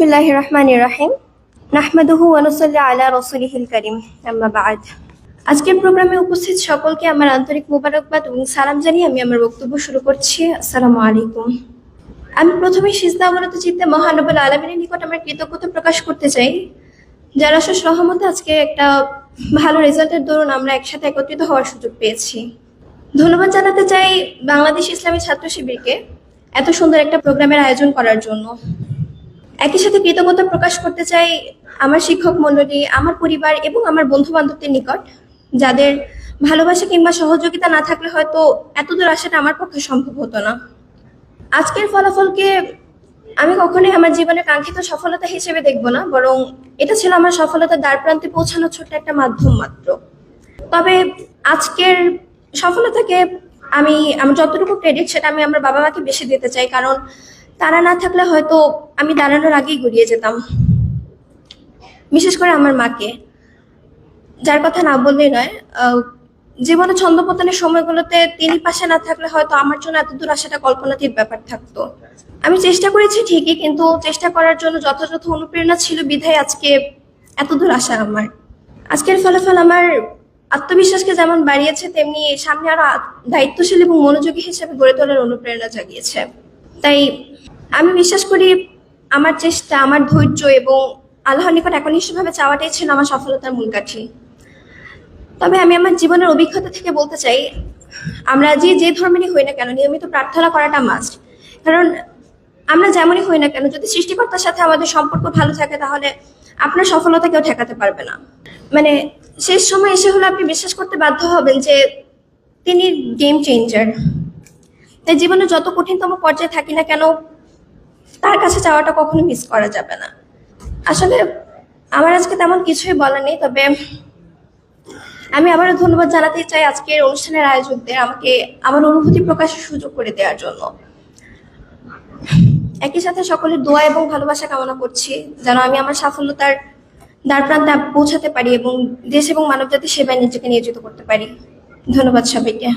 বিসমিল্লাহ রহমান রাহিম নাহমাদুহু ওয়ানুসাল্লি আলা রসুলিহিল করিম আম্মা বাদ আজকের প্রোগ্রামে উপস্থিত সকলকে আমার আন্তরিক মোবারকবাদ এবং সালাম জানিয়ে আমি আমার বক্তব্য শুরু করছি। আসসালামু আলাইকুম। আমি প্রথমে সিজদা অবনত চিত্তে মহানবুল আলমিনের নিকট আমার কৃতজ্ঞতা প্রকাশ করতে চাই। যারা শেষ রহমতে আজকে একটা ভালো রেজাল্টের দরুন আমরা একসাথে একত্রিত হওয়ার সুযোগ পেয়েছি। ধন্যবাদ জানাতে চাই বাংলাদেশ ইসলামী ছাত্র শিবিরকে এত সুন্দর একটা প্রোগ্রামের আয়োজন করার জন্য। একই সাথে কৃতজ্ঞতা প্রকাশ করতে চাই আমার শিক্ষক মণ্ডলী, আমার পরিবার এবং আমার বন্ধু বান্ধবদের নিকট, যাদের ভালোবাসা কিংবা সহযোগিতা না থাকলে হয়তো এতদূর আসাটা আমার পক্ষে সম্ভব হতো না। আজকের ফলাফলকে আমি কখনোই আমার জীবনের কাঙ্ক্ষিত সফলতা হিসেবে দেখব না, বরং এটা ছিল আমার সফলতার দ্বার প্রান্তে পৌঁছানোর ছোট্ট একটা মাধ্যম মাত্র। তবে আজকের সফলতাকে আমি আমার যতটুকু ক্রেডিট সেটা আমি আমার বাবা মাকে বেশি দিতে চাই, কারণ তারা না থাকলে হয়তো আমি দাঁড়ানোর আগেই গড়িয়ে যেতাম। বিশেষ করে আমার মাকে। যার কথা না বললেই নয় জীবনে ছন্দপতনের সময়গুলোতে তিনি পাশে না থাকলে হয়তো আমার জন্য এত দূর আসাটা কল্পনাতীত ব্যাপার থাকতো। আমি চেষ্টা করেছি ঠিকই, কিন্তু চেষ্টা করার জন্য যথাযথ অনুপ্রেরণা ছিল বিধায় আজকে এত দূর আসা আমার। আজকের ফলাফল আমার আত্মবিশ্বাসকে যেমন বাড়িয়েছে, তেমনি সামনে আরও দায়িত্বশীল এবং মনোযোগী হিসেবে গড়ে তোলার অনুপ্রেরণা জাগিয়েছে। তাই আমি বিশ্বাস করি আমার চেষ্টা, আমার ধৈর্য এবং আল্লাহর নিকট একনিষ্ঠভাবে চাওয়াটাই ছিল আমার সফলতার মূল কাঠি। তবে আমি আমার জীবনের অভিজ্ঞতা থেকে বলতে চাই, আমরা যে যে ধর্মেরই হই না কেন, নিয়মিত প্রার্থনা করাটা মাস্ট কারণ আমরা যেমনই হই না কেন, যদি সৃষ্টিকর্তার সাথে আমাদের সম্পর্ক ভালো থাকে, তাহলে আপনার সফলতা কেউ ঠেকাতে পারবে না। মানে শেষ সময় এসে হলে আপনি বিশ্বাস করতে বাধ্য হবেন যে তিনি গেম চেঞ্জার তাই জীবনে যত কঠিনতম পর্যায়ে থাকি না কেন, তার কাছে যাওয়াটা কখনো মিস করা যাবে না। আসলে আমার আজকে তেমন কিছুই বলার নেই, তবে আমি আবারও ধন্যবাদ জানাতে চাই আজকের অনুষ্ঠানের আয়োজকদের আমাকে আমার অনুভূতি প্রকাশের সুযোগ করে দেওয়ার জন্য। একই সাথে সকলের দোয়া এবং ভালোবাসা কামনা করছি, যেন আমি আমার সাফল্যতার দ্বার প্রান্তে পৌঁছাতে পারি এবং দেশ এবং মানবজাতির সেবায় নিজেকে নিয়োজিত করতে পারি। ধন্যবাদ সবাইকে।